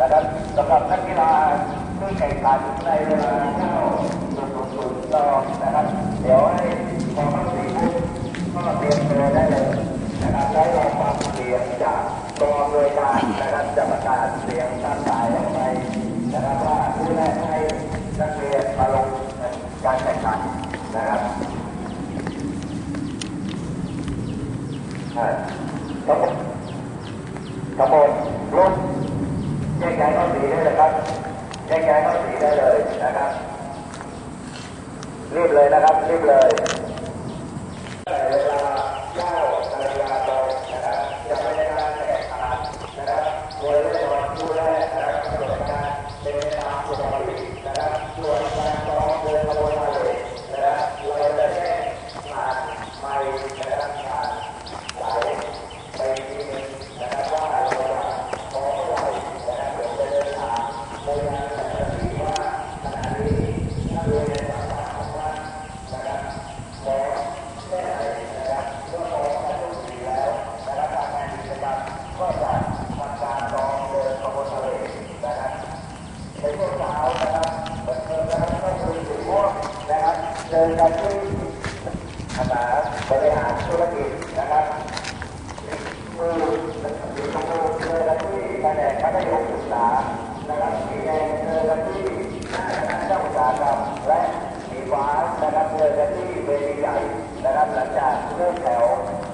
นะครับสำหรับนักกีฬาที่แข่งขันในเวลา9.00รอบนะครับ เดี๋ยวให้พอเข้าสี่ปุ๊บก็เตรียมตัวได้เลยนะครับแล้วเราฟังเสียงจากกองโดยการนะครับจะประกาศเสียงตามสายออกไปนะครับว่าผู้แรกให้นักเรียนมาลงการแข่งขันนะครับครับผมทั้งหมดรุ่นแยกย้ายเข้าสีได้เลยครับแยกย้ายเข้าสีได้เลยนะครับ รีบเลยนะครับ รีบเลย เป็นการที่คณะบริหารธุรกิจนะครับมือยู่ตรงนู้นเจอกันที่แผนกมัธยมศึกษานะครับสีแดงเจอกันที่เจ้าอุตสาหกรรมและสีฟ้านะครับเจอกันที่เวทีใหญ่นะครับหลังจากเริ่มแถว